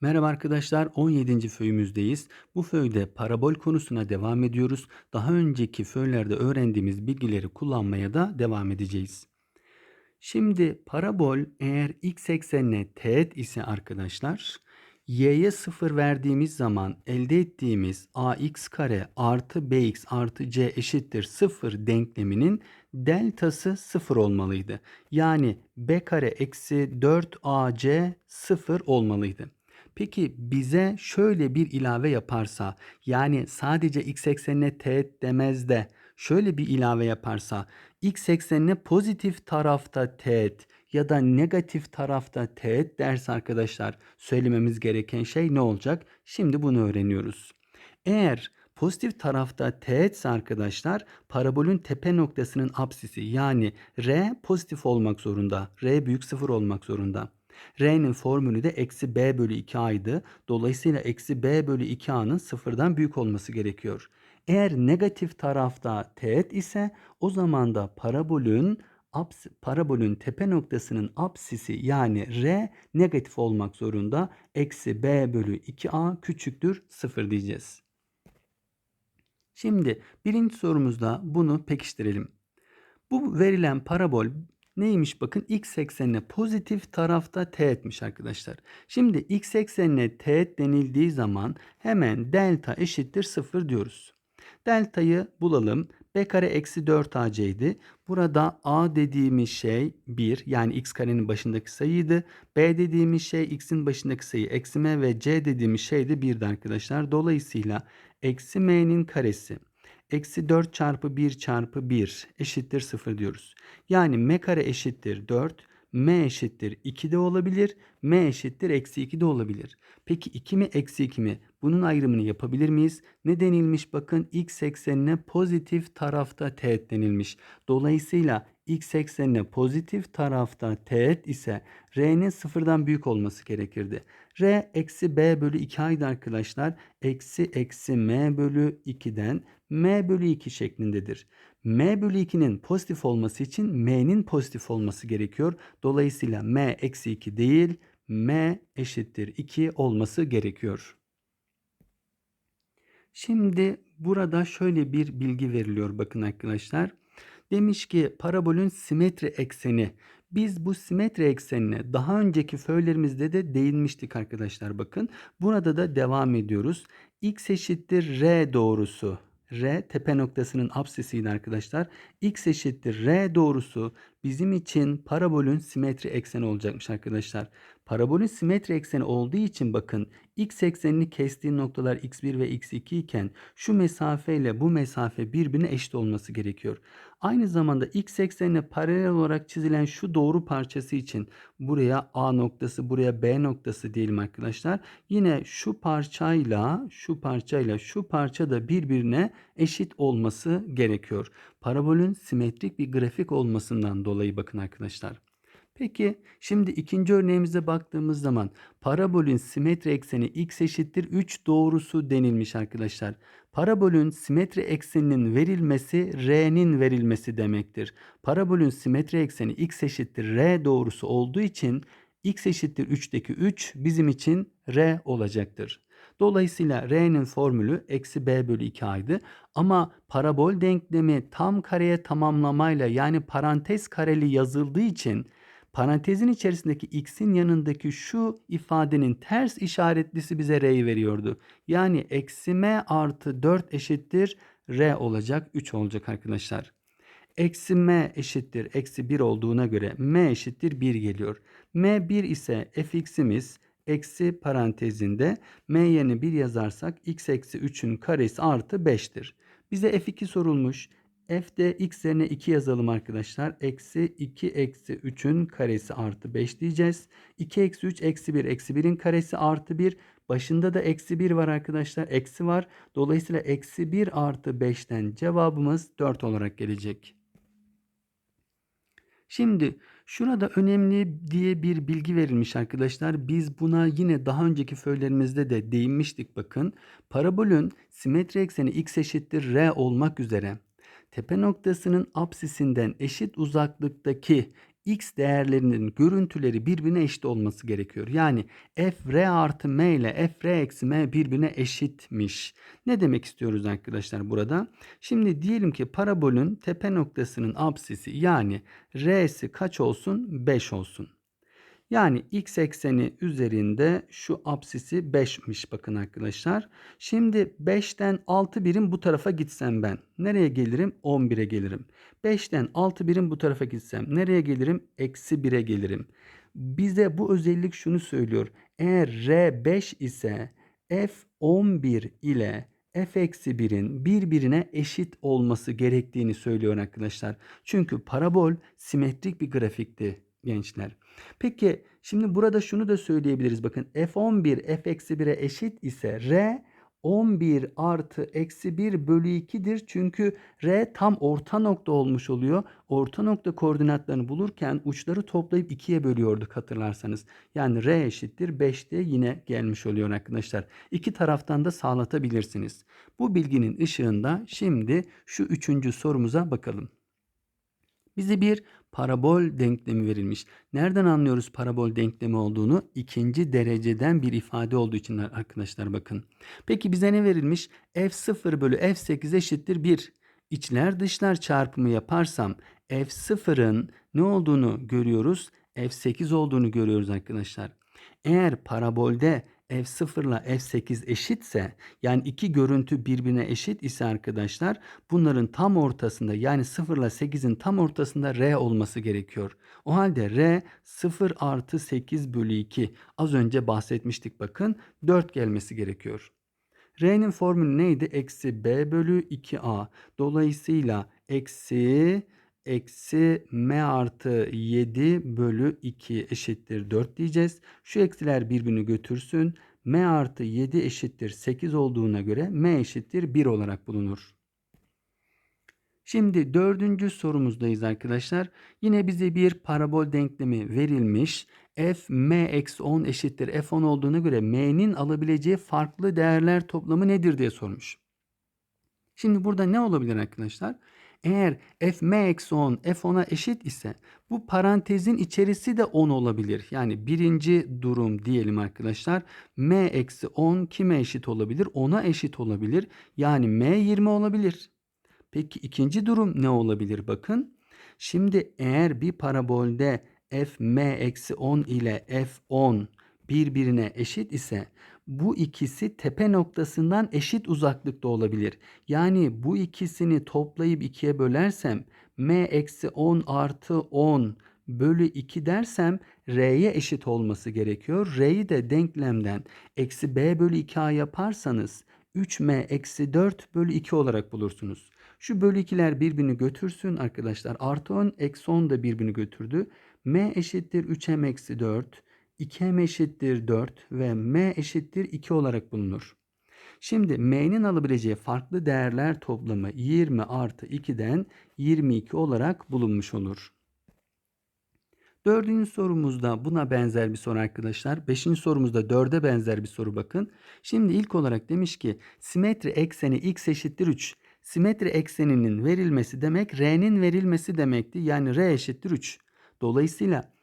Merhaba arkadaşlar, 17. föyümüzdeyiz. Bu föyde parabol konusuna devam ediyoruz. Daha önceki föylerde öğrendiğimiz bilgileri kullanmaya da devam edeceğiz. Şimdi parabol eğer x eksenine teğet ise arkadaşlar, y'ye 0 verdiğimiz zaman elde ettiğimiz ax kare artı bx artı c eşittir 0 denkleminin deltası 0 olmalıydı. Yani b kare eksi 4ac 0 olmalıydı. Peki bize şöyle bir ilave yaparsa yani sadece x eksenine teğet demez de şöyle bir ilave yaparsa x eksenine pozitif tarafta teğet ya da negatif tarafta teğet derse arkadaşlar söylememiz gereken şey ne olacak? Şimdi bunu öğreniyoruz. Eğer pozitif tarafta teğetse arkadaşlar parabolün tepe noktasının apsisi yani r pozitif olmak zorunda. r büyük sıfır olmak zorunda. R'nin formülü de eksi B bölü 2A'ydı. Dolayısıyla eksi B bölü 2A'nın sıfırdan büyük olması gerekiyor. Eğer negatif tarafta teğet ise o zaman da parabolün aps, parabolün tepe noktasının apsisi yani R negatif olmak zorunda. Eksi B bölü 2A küçüktür 0 diyeceğiz. Şimdi birinci sorumuzda bunu pekiştirelim. Bu verilen parabol neymiş bakın x eksenine pozitif tarafta teğetmiş arkadaşlar. Şimdi x eksenine teğet denildiği zaman hemen delta eşittir 0 diyoruz. Deltayı bulalım. B kare eksi 4ac idi. Burada a dediğimiz şey 1 yani x karenin başındaki sayıydı. B dediğimiz şey x'in başındaki sayı eksi m ve c dediğimiz şey de 1'di arkadaşlar. Dolayısıyla eksi m'nin karesi Eksi 4 çarpı 1 çarpı 1 eşittir 0 diyoruz. Yani m kare eşittir 4. m eşittir 2 de olabilir. m eşittir eksi 2 de olabilir. Peki 2 mi eksi 2 mi? Bunun ayrımını yapabilir miyiz? Ne denilmiş? Bakın x eksenine pozitif tarafta teğet denilmiş. Dolayısıyla x eksenine pozitif tarafta teğet ise r'nin sıfırdan büyük olması gerekirdi. r eksi b bölü 2 aydı arkadaşlar. Eksi eksi m bölü 2'den m bölü 2 şeklindedir. m bölü 2'nin pozitif olması için m'nin pozitif olması gerekiyor. Dolayısıyla m eksi 2 değil m eşittir 2 olması gerekiyor. Şimdi burada şöyle bir bilgi veriliyor bakın arkadaşlar. Demiş ki parabolün simetri ekseni. Biz bu simetri eksenine daha önceki föylerimizde de değinmiştik arkadaşlar bakın. Burada da devam ediyoruz. x eşittir r doğrusu. R tepe noktasının apsisiydi arkadaşlar. X eşittir R doğrusu bizim için parabolün simetri ekseni olacakmış arkadaşlar. Parabolün simetri ekseni olduğu için bakın x eksenini kestiği noktalar x1 ve x2 iken şu mesafe ile bu mesafe birbirine eşit olması gerekiyor. Aynı zamanda x eksenine paralel olarak çizilen şu doğru parçası için buraya A noktası buraya B noktası diyelim arkadaşlar. Yine şu parçayla şu parçayla şu parça da birbirine eşit olması gerekiyor. Parabolün simetrik bir grafik olmasından dolayı bakın arkadaşlar. Peki şimdi ikinci örneğimize baktığımız zaman parabolün simetri ekseni x eşittir 3 doğrusu denilmiş arkadaşlar. Parabolün simetri ekseninin verilmesi r'nin verilmesi demektir. Parabolün simetri ekseni x eşittir r doğrusu olduğu için x eşittir 3'teki 3 bizim için r olacaktır. Dolayısıyla R'nin formülü eksi B bölü 2A'ydı. Ama parabol denklemi tam kareye tamamlamayla yani parantez kareli yazıldığı için parantezin içerisindeki x'in yanındaki şu ifadenin ters işaretlisi bize r'yi veriyordu. Yani eksi m artı 4 eşittir r olacak 3 olacak arkadaşlar. Eksi m eşittir eksi 1 olduğuna göre m eşittir 1 geliyor. m 1 ise fx'imiz eksi parantezinde m yerine 1 yazarsak x eksi 3'ün karesi artı 5'tir. Bize f2 sorulmuş. F'de x yerine 2 yazalım arkadaşlar. Eksi 2 eksi 3'ün karesi artı 5 diyeceğiz. 2 eksi 3 eksi 1 eksi 1'in karesi artı 1. Başında da eksi 1 var arkadaşlar. Eksi var. Dolayısıyla eksi 1 artı 5'ten cevabımız 4 olarak gelecek. Şimdi şurada önemli diye bir bilgi verilmiş arkadaşlar. Biz buna yine daha önceki föylerimizde de değinmiştik bakın. Parabolün simetri ekseni x eşittir r olmak üzere tepe noktasının apsisinden eşit uzaklıktaki x değerlerinin görüntüleri birbirine eşit olması gerekiyor. Yani f r artı m ile f r eksi m birbirine eşitmiş. Ne demek istiyoruz arkadaşlar burada? Şimdi diyelim ki parabolün tepe noktasının apsisi yani r'si kaç olsun? 5 olsun. Yani x ekseni üzerinde şu apsisi 5'miş bakın arkadaşlar. Şimdi 5'ten 6 birim bu tarafa gitsem ben. Nereye gelirim? 11'e gelirim. 5'ten 6 birim bu tarafa gitsem. Nereye gelirim? Eksi 1'e gelirim. Bize bu özellik şunu söylüyor. Eğer R 5 ise F 11 ile f eksi 1'in birbirine eşit olması gerektiğini söylüyor arkadaşlar. Çünkü parabol simetrik bir grafikti gençler. Peki şimdi burada şunu da söyleyebiliriz. Bakın f11 f eksi 1'e eşit ise r 11 artı eksi 1 bölü 2'dir. Çünkü r tam orta nokta olmuş oluyor. Orta nokta koordinatlarını bulurken uçları toplayıp 2'ye bölüyorduk hatırlarsanız. Yani r eşittir 5'te yine gelmiş oluyor arkadaşlar. İki taraftan da sağlatabilirsiniz. Bu bilginin ışığında şimdi şu üçüncü sorumuza bakalım. Bize bir parabol denklemi verilmiş. Nereden anlıyoruz parabol denklemi olduğunu? İkinci dereceden bir ifade olduğu için arkadaşlar bakın. Peki bize ne verilmiş? f0 bölü f8 eşittir 1. İçler dışlar çarpımı yaparsam f0'ın ne olduğunu görüyoruz? f8 olduğunu görüyoruz arkadaşlar. Eğer parabolde f0 ile f8 eşitse yani iki görüntü birbirine eşit ise arkadaşlar bunların tam ortasında yani 0 ile 8'in tam ortasında r olması gerekiyor. O halde r 0 artı 8 bölü 2 az önce bahsetmiştik bakın 4 gelmesi gerekiyor. R'nin formülü neydi? Eksi b bölü 2a. Dolayısıyla eksi eksi m artı 7 bölü 2 eşittir 4 diyeceğiz. Şu eksiler birbirini götürsün. m artı 7 eşittir 8 olduğuna göre m eşittir 1 olarak bulunur. Şimdi dördüncü sorumuzdayız arkadaşlar. Yine bize bir parabol denklemi verilmiş. f m eksi 10 eşittir f10 olduğuna göre m'nin alabileceği farklı değerler toplamı nedir diye sormuş. Şimdi burada ne olabilir arkadaşlar? Eğer f m eksi 10 f 10'a eşit ise bu parantezin içerisi de 10 olabilir. Yani birinci durum diyelim arkadaşlar. m eksi 10 kime eşit olabilir? 10'a eşit olabilir. Yani m 20 olabilir. Peki ikinci durum ne olabilir? Bakın. Şimdi eğer bir parabolde f m eksi 10 ile f 10 birbirine eşit ise bu ikisi tepe noktasından eşit uzaklıkta olabilir. Yani bu ikisini toplayıp ikiye bölersem m eksi 10 artı 10 bölü 2 dersem r'ye eşit olması gerekiyor. R'yi de denklemden eksi b bölü 2a yaparsanız 3m eksi 4 bölü 2 olarak bulursunuz. Şu bölü 2'ler birbirini götürsün arkadaşlar. Artı 10 eksi 10 da birbirini götürdü. m eşittir 3m eksi 4 2m eşittir 4 ve m eşittir 2 olarak bulunur. Şimdi m'nin alabileceği farklı değerler toplamı 20 artı 2'den 22 olarak bulunmuş olur. Dördüncü sorumuzda buna benzer bir soru arkadaşlar. Beşinci sorumuzda dörde benzer bir soru bakın. Şimdi ilk olarak demiş ki simetri ekseni x eşittir 3. Simetri ekseninin verilmesi demek r'nin verilmesi demekti. Yani r eşittir 3. Dolayısıyla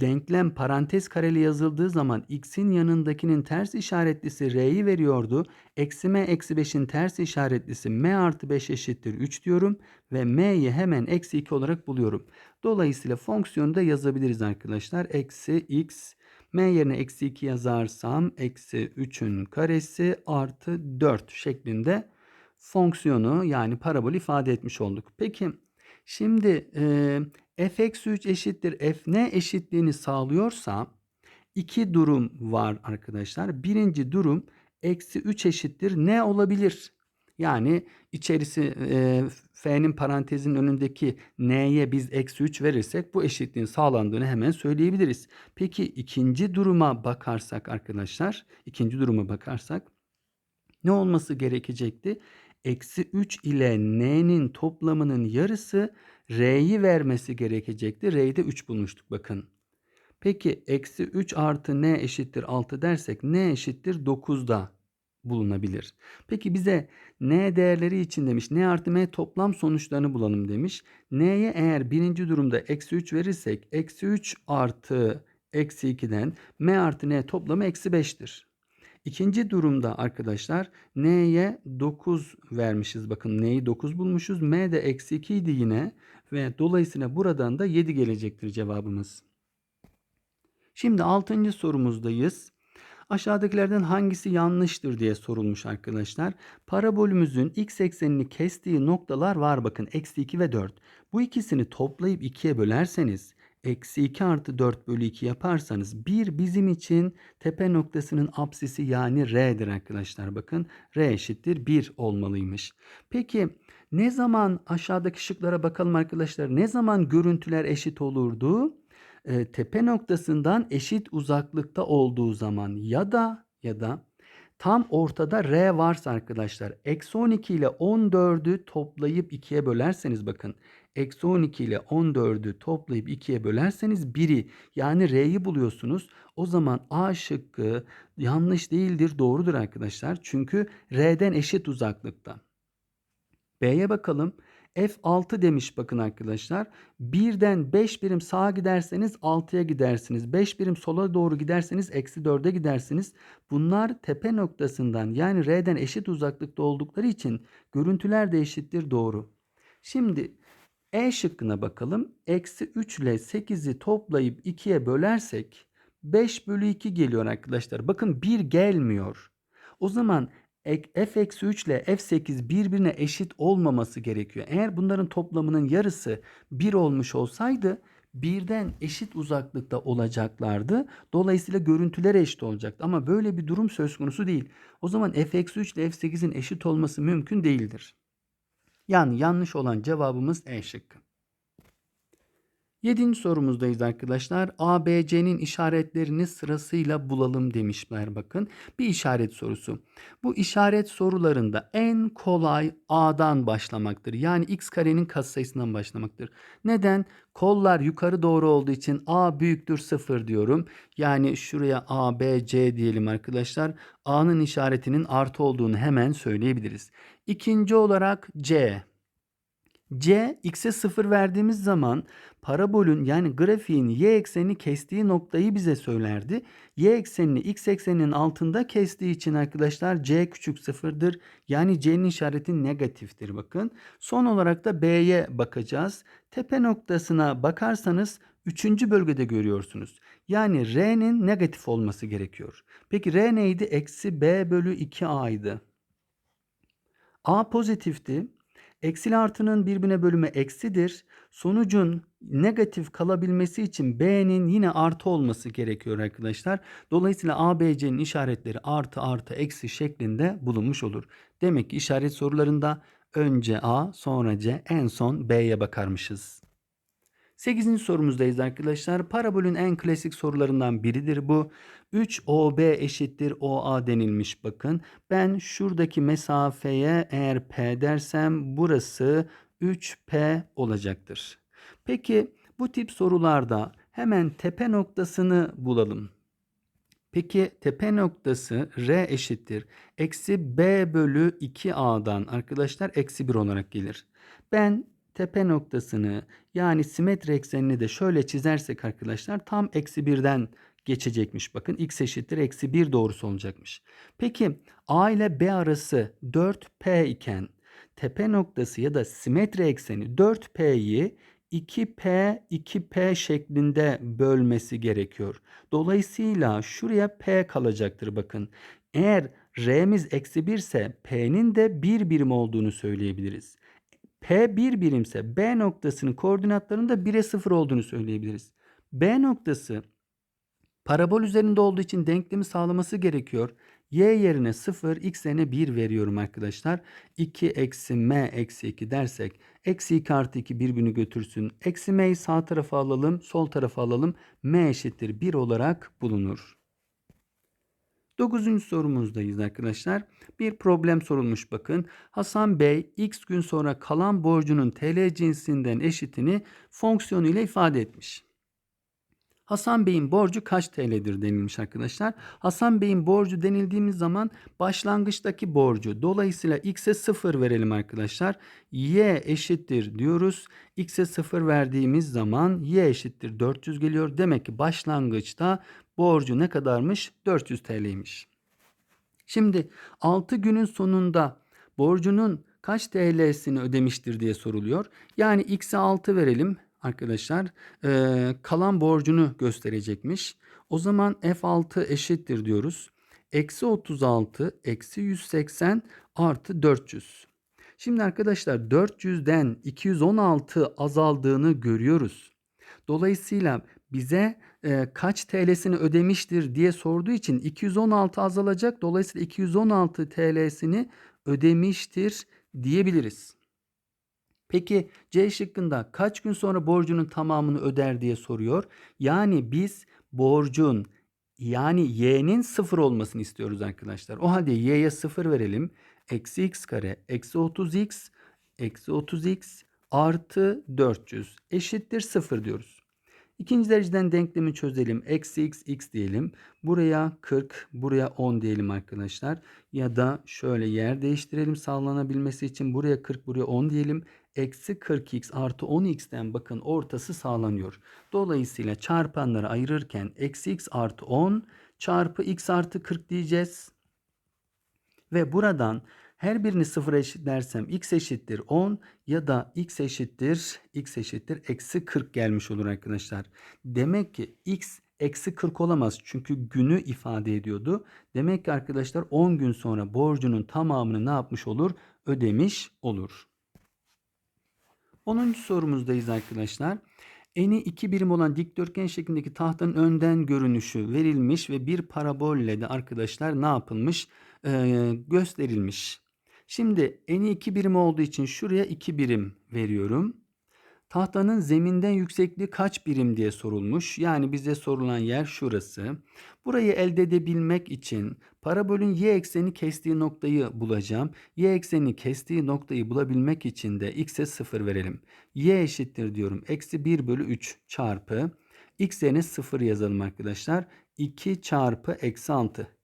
denklem parantez kareli yazıldığı zaman x'in yanındakinin ters işaretlisi r'yi veriyordu. Eksi m eksi 5'in ters işaretlisi m artı 5 eşittir 3 diyorum. Ve m'yi hemen eksi 2 olarak buluyorum. Dolayısıyla fonksiyonu da yazabiliriz arkadaşlar. Eksi x m yerine eksi 2 yazarsam eksi 3'ün karesi artı 4 şeklinde fonksiyonu yani parabol ifade etmiş olduk. Peki şimdi e, f eksi 3 eşittir f ne eşitliğini sağlıyorsa iki durum var arkadaşlar. Birinci durum eksi 3 eşittir ne olabilir? Yani içerisi e, f'nin parantezin önündeki n'ye biz eksi 3 verirsek bu eşitliğin sağlandığını hemen söyleyebiliriz. Peki ikinci duruma bakarsak arkadaşlar, ikinci duruma bakarsak ne olması gerekecekti? Eksi 3 ile n'nin toplamının yarısı R'yi vermesi gerekecekti. R'yi de 3 bulmuştuk bakın. Peki eksi 3 artı n eşittir 6 dersek n eşittir 9'da. bulunabilir. Peki bize n değerleri için demiş. n artı m toplam sonuçlarını bulalım demiş. n'ye eğer birinci durumda eksi 3 verirsek eksi 3 artı eksi 2'den m artı n toplamı eksi 5'tir. İkinci durumda arkadaşlar n'ye 9 vermişiz. Bakın n'yi 9 bulmuşuz. m de eksi 2 idi yine. Ve dolayısıyla buradan da 7 gelecektir cevabımız. Şimdi 6. sorumuzdayız. Aşağıdakilerden hangisi yanlıştır diye sorulmuş arkadaşlar. Parabolümüzün x eksenini kestiği noktalar var bakın. Eksi 2 ve 4. Bu ikisini toplayıp 2'ye bölerseniz eksi 2 artı 4 bölü 2 yaparsanız 1 bizim için tepe noktasının apsisi yani R'dir arkadaşlar. Bakın R eşittir 1 olmalıymış. Peki ne zaman aşağıdaki şıklara bakalım arkadaşlar. Ne zaman görüntüler eşit olurdu? e, tepe noktasından eşit uzaklıkta olduğu zaman ya da ya da tam ortada R varsa arkadaşlar eksi 12 ile 14'ü toplayıp 2'ye bölerseniz bakın eksi 12 ile 14'ü toplayıp 2'ye bölerseniz 1'i yani R'yi buluyorsunuz. O zaman A şıkkı yanlış değildir doğrudur arkadaşlar. Çünkü R'den eşit uzaklıkta. B'ye bakalım. F6 demiş bakın arkadaşlar. Birden 5 birim sağa giderseniz 6'ya gidersiniz. 5 birim sola doğru giderseniz eksi 4'e gidersiniz. Bunlar tepe noktasından yani R'den eşit uzaklıkta oldukları için görüntüler de eşittir doğru. Şimdi E şıkkına bakalım. Eksi 3 ile 8'i toplayıp 2'ye bölersek 5 bölü 2 geliyor arkadaşlar. Bakın 1 gelmiyor. O zaman f-3 ile f8 birbirine eşit olmaması gerekiyor. Eğer bunların toplamının yarısı 1 olmuş olsaydı birden eşit uzaklıkta olacaklardı. Dolayısıyla görüntüler eşit olacaktı. Ama böyle bir durum söz konusu değil. O zaman f-3 ile f8'in eşit olması mümkün değildir. Yani yanlış olan cevabımız E şıkkı. Yedinci sorumuzdayız arkadaşlar. A, B, C'nin işaretlerini sırasıyla bulalım demişler bakın. Bir işaret sorusu. Bu işaret sorularında en kolay A'dan başlamaktır. Yani x karenin katsayısından başlamaktır. Neden? Kollar yukarı doğru olduğu için A büyüktür 0 diyorum. Yani şuraya A, B, C diyelim arkadaşlar. A'nın işaretinin artı olduğunu hemen söyleyebiliriz. İkinci olarak C. C x'e 0 verdiğimiz zaman parabolün yani grafiğin y eksenini kestiği noktayı bize söylerdi. Y eksenini x ekseninin altında kestiği için arkadaşlar c küçük sıfırdır. Yani c'nin işareti negatiftir bakın. Son olarak da b'ye bakacağız. Tepe noktasına bakarsanız 3. bölgede görüyorsunuz. Yani r'nin negatif olması gerekiyor. Peki r neydi? Eksi b bölü 2a'ydı. A pozitifti. Eksili artının birbirine bölümü eksidir. Sonucun negatif kalabilmesi için B'nin yine artı olması gerekiyor arkadaşlar. Dolayısıyla A, B, C'nin işaretleri artı artı eksi şeklinde bulunmuş olur. Demek ki işaret sorularında önce A sonra C en son B'ye bakarmışız. 8. sorumuzdayız arkadaşlar. Parabolün en klasik sorularından biridir bu. 3OB eşittir OA denilmiş bakın. Ben şuradaki mesafeye eğer P dersem burası 3P olacaktır. Peki bu tip sorularda hemen tepe noktasını bulalım. Peki tepe noktası R eşittir. Eksi B bölü 2A'dan arkadaşlar eksi 1 olarak gelir. Ben tepe noktasını yani simetri eksenini de şöyle çizersek arkadaşlar tam eksi 1'den geçecekmiş. Bakın x eşittir eksi 1 doğrusu olacakmış. Peki A ile B arası 4P iken tepe noktası ya da simetri ekseni 4P'yi 2P 2P şeklinde bölmesi gerekiyor. Dolayısıyla şuraya P kalacaktır bakın. Eğer R'miz eksi 1 ise P'nin de 1 birim olduğunu söyleyebiliriz. P 1 birimse B noktasının koordinatlarının da 1'e 0 olduğunu söyleyebiliriz. B noktası parabol üzerinde olduğu için denklemi sağlaması gerekiyor. Y yerine 0, x yerine 1 veriyorum arkadaşlar. 2 eksi m eksi 2 dersek eksi 2 artı 2 birbirini götürsün. Eksi m'yi sağ tarafa alalım, sol tarafa alalım. m eşittir 1 olarak bulunur. Dokuzuncu sorumuzdayız arkadaşlar. Bir problem sorulmuş bakın. Hasan Bey x gün sonra kalan borcunun TL cinsinden eşitini fonksiyonu ile ifade etmiş. Hasan Bey'in borcu kaç TL'dir denilmiş arkadaşlar. Hasan Bey'in borcu denildiğimiz zaman başlangıçtaki borcu. Dolayısıyla x'e 0 verelim arkadaşlar. y eşittir diyoruz. x'e 0 verdiğimiz zaman y eşittir 400 geliyor. Demek ki başlangıçta borcu ne kadarmış? 400 TL'ymiş. Şimdi 6 günün sonunda borcunun kaç TL'sini ödemiştir diye soruluyor. Yani x'e 6 verelim arkadaşlar. Ee, kalan borcunu gösterecekmiş. O zaman f6 eşittir diyoruz. Eksi 36 eksi 180 artı 400. Şimdi arkadaşlar 400'den 216 azaldığını görüyoruz. Dolayısıyla bize e, kaç TL'sini ödemiştir diye sorduğu için 216 azalacak. Dolayısıyla 216 TL'sini ödemiştir diyebiliriz. Peki C şıkkında kaç gün sonra borcunun tamamını öder diye soruyor. Yani biz borcun yani y'nin sıfır olmasını istiyoruz arkadaşlar. O halde y'ye sıfır verelim. Eksi x kare eksi 30x eksi 30x artı 400 eşittir sıfır diyoruz. İkinci dereceden denklemi çözelim. Eksi x x diyelim. Buraya 40, buraya 10 diyelim arkadaşlar. Ya da şöyle yer değiştirelim sağlanabilmesi için. Buraya 40, buraya 10 diyelim. Eksi 40x artı 10x'ten bakın ortası sağlanıyor. Dolayısıyla çarpanları ayırırken eksi x artı 10 çarpı x artı 40 diyeceğiz. Ve buradan her birini sıfıra eşitlersem x eşittir 10 ya da x eşittir x eşittir eksi 40 gelmiş olur arkadaşlar. Demek ki x eksi 40 olamaz çünkü günü ifade ediyordu. Demek ki arkadaşlar 10 gün sonra borcunun tamamını ne yapmış olur? Ödemiş olur. 10. sorumuzdayız arkadaşlar. Eni 2 birim olan dikdörtgen şeklindeki tahtanın önden görünüşü verilmiş ve bir parabolle de arkadaşlar ne yapılmış? Ee, gösterilmiş. Şimdi eni 2 birim olduğu için şuraya 2 birim veriyorum. Tahtanın zeminden yüksekliği kaç birim diye sorulmuş. Yani bize sorulan yer şurası. Burayı elde edebilmek için parabolün y ekseni kestiği noktayı bulacağım. Y ekseni kestiği noktayı bulabilmek için de x'e 0 verelim. y eşittir diyorum. Eksi 1 bölü 3 çarpı. x yerine 0 yazalım arkadaşlar. 2 çarpı eksi 6.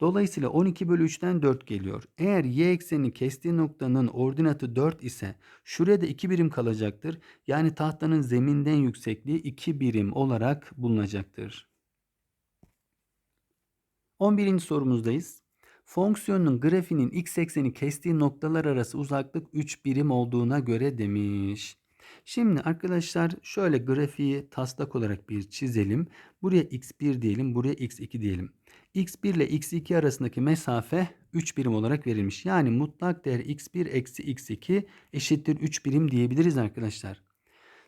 Dolayısıyla 12 bölü 3'ten 4 geliyor. Eğer y eksenini kestiği noktanın ordinatı 4 ise şuraya da 2 birim kalacaktır. Yani tahtanın zeminden yüksekliği 2 birim olarak bulunacaktır. 11. sorumuzdayız. Fonksiyonun grafiğinin x ekseni kestiği noktalar arası uzaklık 3 birim olduğuna göre demiş. Şimdi arkadaşlar şöyle grafiği taslak olarak bir çizelim. Buraya x1 diyelim, buraya x2 diyelim x1 ile x2 arasındaki mesafe 3 birim olarak verilmiş. Yani mutlak değer x1 eksi x2 eşittir 3 birim diyebiliriz arkadaşlar.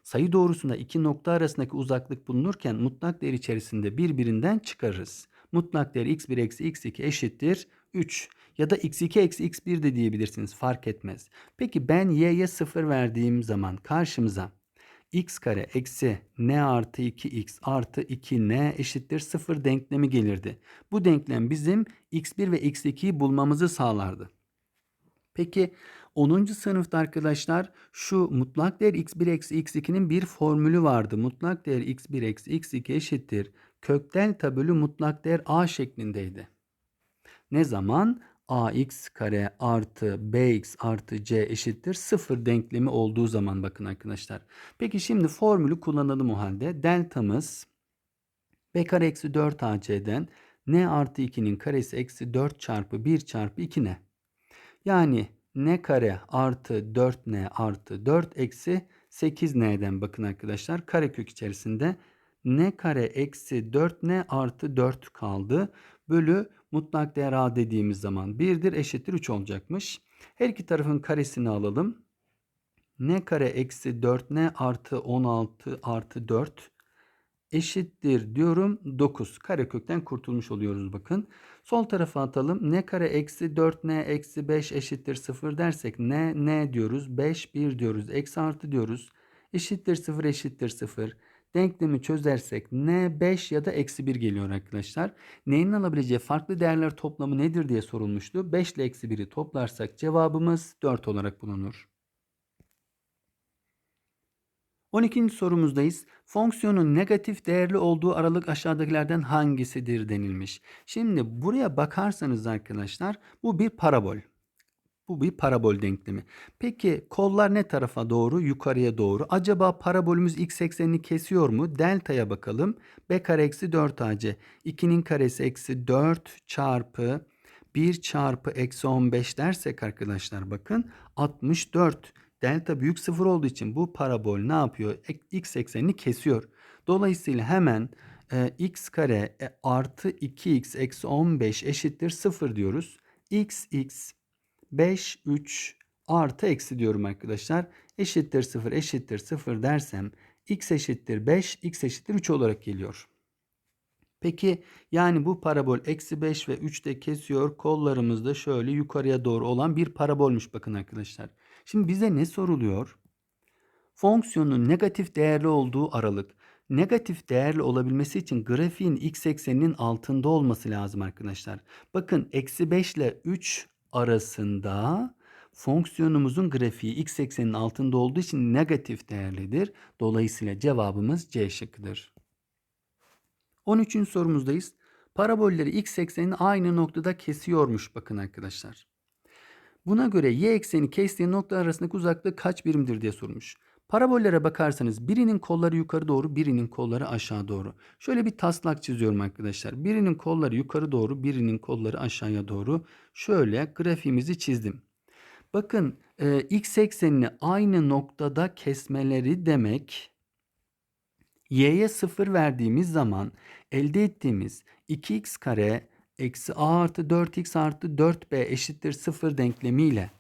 Sayı doğrusunda iki nokta arasındaki uzaklık bulunurken mutlak değer içerisinde birbirinden çıkarırız. Mutlak değer x1 eksi x2 eşittir 3 ya da x2 eksi x1 de diyebilirsiniz fark etmez. Peki ben y'ye 0 verdiğim zaman karşımıza x kare eksi n artı 2x artı 2n eşittir 0 denklemi gelirdi. Bu denklem bizim x1 ve x2'yi bulmamızı sağlardı. Peki 10. sınıfta arkadaşlar şu mutlak değer x1 eksi x2'nin bir formülü vardı. Mutlak değer x1 eksi x2 eşittir. Kök delta mutlak değer a şeklindeydi. Ne zaman? ax kare artı bx artı c eşittir 0 denklemi olduğu zaman bakın arkadaşlar. Peki şimdi formülü kullanalım o halde. Deltamız b kare eksi 4 ac'den n artı 2'nin karesi eksi 4 çarpı 1 çarpı 2n. Yani n kare artı 4n artı 4 eksi 8n'den bakın arkadaşlar. Karekök içerisinde n kare eksi 4n artı 4 kaldı. Bölü mutlak değer a dediğimiz zaman 1'dir eşittir 3 olacakmış. Her iki tarafın karesini alalım. n kare eksi 4n artı 16 artı 4 eşittir diyorum 9. Karekökten kurtulmuş oluyoruz bakın. Sol tarafa atalım. n kare eksi 4n eksi 5 eşittir 0 dersek n n diyoruz. 5 1 diyoruz. Eksi artı diyoruz. Eşittir 0 eşittir 0 denklemi çözersek n 5 ya da eksi 1 geliyor arkadaşlar. N'nin alabileceği farklı değerler toplamı nedir diye sorulmuştu. 5 ile eksi 1'i toplarsak cevabımız 4 olarak bulunur. 12. sorumuzdayız. Fonksiyonun negatif değerli olduğu aralık aşağıdakilerden hangisidir denilmiş. Şimdi buraya bakarsanız arkadaşlar bu bir parabol. Bu bir parabol denklemi. Peki kollar ne tarafa doğru? Yukarıya doğru. Acaba parabolümüz x eksenini kesiyor mu? Delta'ya bakalım. b kare eksi 4 ac. 2'nin karesi eksi 4 çarpı 1 çarpı eksi 15 dersek arkadaşlar bakın 64. Delta büyük sıfır olduğu için bu parabol ne yapıyor? X eksenini kesiyor. Dolayısıyla hemen e, x kare e, artı 2x eksi 15 eşittir 0 diyoruz. x x 5 3 artı eksi diyorum arkadaşlar. Eşittir 0 eşittir 0 dersem x eşittir 5 x eşittir 3 olarak geliyor. Peki yani bu parabol eksi 5 ve 3'te kesiyor. Kollarımızda şöyle yukarıya doğru olan bir parabolmuş bakın arkadaşlar. Şimdi bize ne soruluyor? Fonksiyonun negatif değerli olduğu aralık. Negatif değerli olabilmesi için grafiğin x ekseninin altında olması lazım arkadaşlar. Bakın eksi 5 ile 3 arasında fonksiyonumuzun grafiği x eksenin altında olduğu için negatif değerlidir. Dolayısıyla cevabımız C şıkkıdır. 13. sorumuzdayız. Parabolleri x eksenini aynı noktada kesiyormuş bakın arkadaşlar. Buna göre y ekseni kestiği nokta arasındaki uzaklık kaç birimdir diye sormuş. Parabollere bakarsanız birinin kolları yukarı doğru, birinin kolları aşağı doğru. Şöyle bir taslak çiziyorum arkadaşlar. Birinin kolları yukarı doğru, birinin kolları aşağıya doğru. Şöyle grafiğimizi çizdim. Bakın e, x eksenini aynı noktada kesmeleri demek y'ye 0 verdiğimiz zaman elde ettiğimiz 2x kare eksi a artı 4x artı 4b eşittir 0 denklemiyle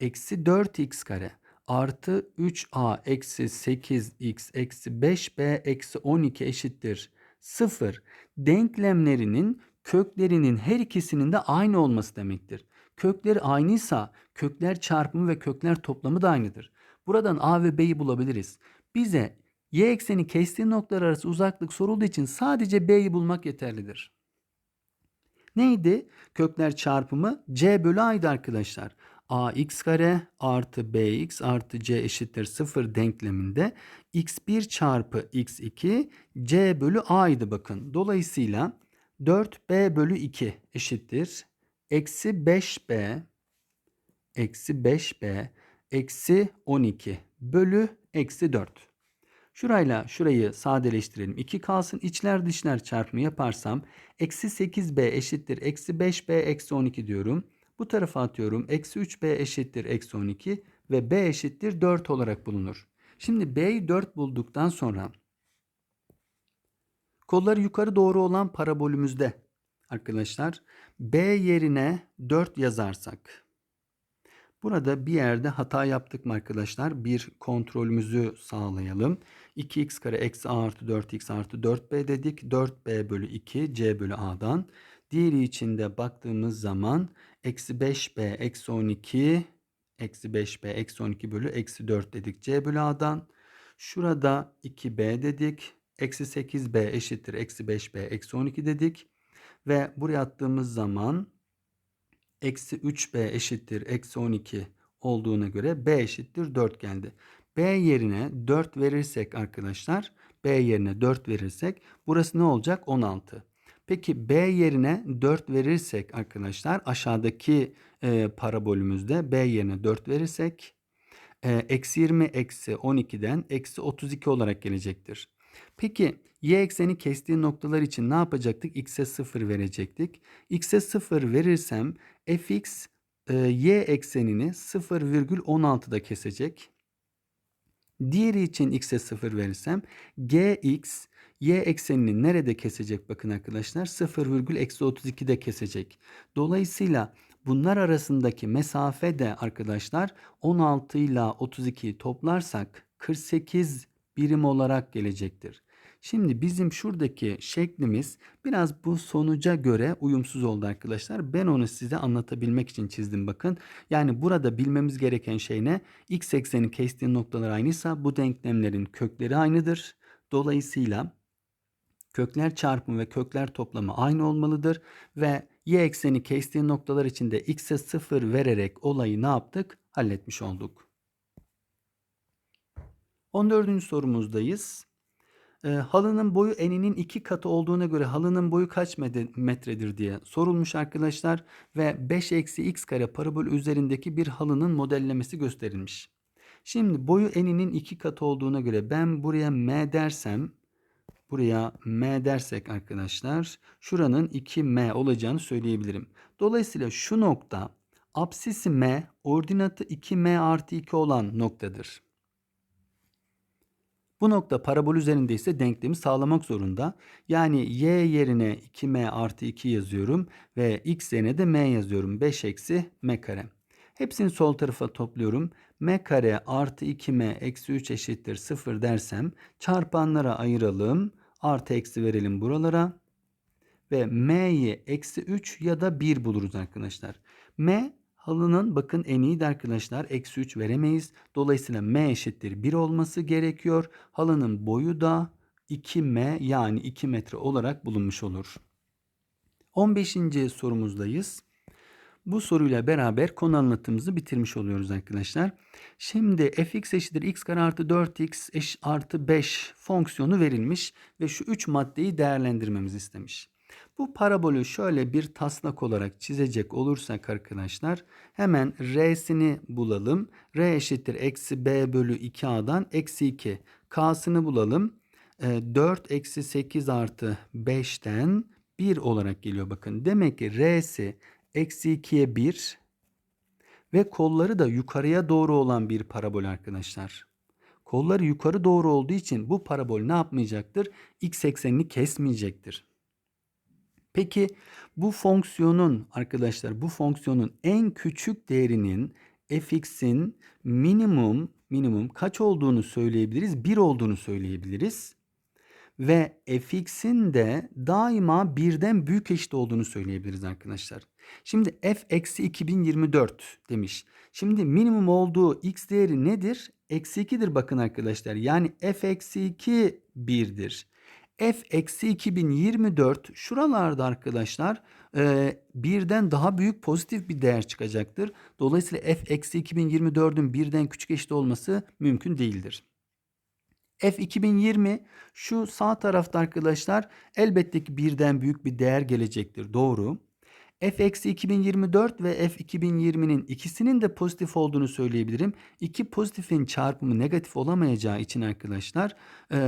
eksi 4x kare artı 3a eksi 8x eksi 5b eksi 12 eşittir 0 denklemlerinin köklerinin her ikisinin de aynı olması demektir. Kökleri aynıysa kökler çarpımı ve kökler toplamı da aynıdır. Buradan a ve b'yi bulabiliriz. Bize y ekseni kestiği noktalar arası uzaklık sorulduğu için sadece b'yi bulmak yeterlidir. Neydi? Kökler çarpımı c bölü a'ydı arkadaşlar. Ax kare artı bx artı c eşittir 0 denkleminde x1 çarpı x2 c bölü a'ydı bakın. Dolayısıyla 4b bölü 2 eşittir. Eksi 5b eksi 5b eksi 12 bölü eksi 4. Şurayla şurayı sadeleştirelim. 2 kalsın. İçler dışlar çarpımı yaparsam eksi 8b eşittir. Eksi 5b eksi 12 diyorum. Bu tarafa atıyorum. Eksi 3b eşittir. Eksi 12 ve b eşittir 4 olarak bulunur. Şimdi b'yi 4 bulduktan sonra kolları yukarı doğru olan parabolümüzde arkadaşlar b yerine 4 yazarsak Burada bir yerde hata yaptık mı arkadaşlar? Bir kontrolümüzü sağlayalım. 2x kare eksi a artı 4x artı 4b dedik. 4b bölü 2 c bölü a'dan. Diğeri için de baktığımız zaman eksi 5b eksi 12 eksi 5b eksi 12 bölü eksi 4 dedik c bölü a'dan. Şurada 2b dedik. Eksi 8b eşittir eksi 5b eksi 12 dedik. Ve buraya attığımız zaman eksi 3b eşittir eksi 12 olduğuna göre b eşittir 4 geldi. b yerine 4 verirsek arkadaşlar b yerine 4 verirsek burası ne olacak 16. Peki b yerine 4 verirsek arkadaşlar aşağıdaki e, parabolümüzde b yerine 4 verirsek e, eksi 20 eksi 12'den eksi 32 olarak gelecektir. Peki y ekseni kestiği noktalar için ne yapacaktık? x'e 0 verecektik. x'e 0 verirsem fx e, y eksenini 0,16'da kesecek. Diğeri için x'e 0 verirsem gx y eksenini nerede kesecek bakın arkadaşlar 0,32'de kesecek. Dolayısıyla bunlar arasındaki mesafe de arkadaşlar 16 ile 32'yi toplarsak 48 birim olarak gelecektir. Şimdi bizim şuradaki şeklimiz biraz bu sonuca göre uyumsuz oldu arkadaşlar. Ben onu size anlatabilmek için çizdim bakın. Yani burada bilmemiz gereken şey ne? X ekseni kestiği noktalar aynıysa bu denklemlerin kökleri aynıdır. Dolayısıyla kökler çarpımı ve kökler toplamı aynı olmalıdır. Ve y ekseni kestiği noktalar için de x'e 0 vererek olayı ne yaptık? Halletmiş olduk. 14. sorumuzdayız. E, halının boyu eninin iki katı olduğuna göre halının boyu kaç metredir diye sorulmuş arkadaşlar ve 5 eksi x kare parabolü üzerindeki bir halının modellemesi gösterilmiş. Şimdi boyu eninin iki katı olduğuna göre ben buraya m dersem buraya m dersek arkadaşlar şuranın 2m olacağını söyleyebilirim. Dolayısıyla şu nokta apsisi m ordinatı 2m artı 2 olan noktadır. Bu nokta parabol üzerinde ise denklemi sağlamak zorunda. Yani y yerine 2m artı 2 yazıyorum ve x yerine de m yazıyorum. 5 eksi m kare. Hepsini sol tarafa topluyorum. m kare artı 2m eksi 3 eşittir 0 dersem çarpanlara ayıralım. Artı eksi verelim buralara. Ve m'yi eksi 3 ya da 1 buluruz arkadaşlar. m halının bakın eniğiydi arkadaşlar. Eksi 3 veremeyiz. Dolayısıyla m eşittir 1 olması gerekiyor. Halının boyu da 2m yani 2 metre olarak bulunmuş olur. 15. sorumuzdayız. Bu soruyla beraber konu anlatımımızı bitirmiş oluyoruz arkadaşlar. Şimdi fx eşittir x kare artı 4x eş artı 5 fonksiyonu verilmiş ve şu 3 maddeyi değerlendirmemizi istemiş. Bu parabolü şöyle bir taslak olarak çizecek olursak arkadaşlar hemen r'sini bulalım. r eşittir eksi b bölü 2a'dan eksi 2. k'sını bulalım. E, 4 eksi 8 artı 5'ten 1 olarak geliyor bakın. Demek ki r'si eksi 2'ye 1 ve kolları da yukarıya doğru olan bir parabol arkadaşlar. Kolları yukarı doğru olduğu için bu parabol ne yapmayacaktır? X eksenini kesmeyecektir. Peki bu fonksiyonun arkadaşlar bu fonksiyonun en küçük değerinin fx'in minimum minimum kaç olduğunu söyleyebiliriz? 1 olduğunu söyleyebiliriz. Ve fx'in de daima birden büyük eşit olduğunu söyleyebiliriz arkadaşlar. Şimdi f eksi 2024 demiş. Şimdi minimum olduğu x değeri nedir? Eksi 2'dir bakın arkadaşlar. Yani f eksi 2 1'dir f eksi 2024 şuralarda arkadaşlar e, birden daha büyük pozitif bir değer çıkacaktır. Dolayısıyla f eksi 2024'ün birden küçük eşit olması mümkün değildir. F 2020 şu sağ tarafta arkadaşlar elbette ki birden büyük bir değer gelecektir. Doğru f eksi 2024 ve f 2020'nin ikisinin de pozitif olduğunu söyleyebilirim. İki pozitifin çarpımı negatif olamayacağı için arkadaşlar e,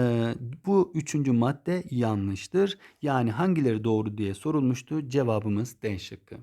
bu üçüncü madde yanlıştır. Yani hangileri doğru diye sorulmuştu. Cevabımız D şıkkı.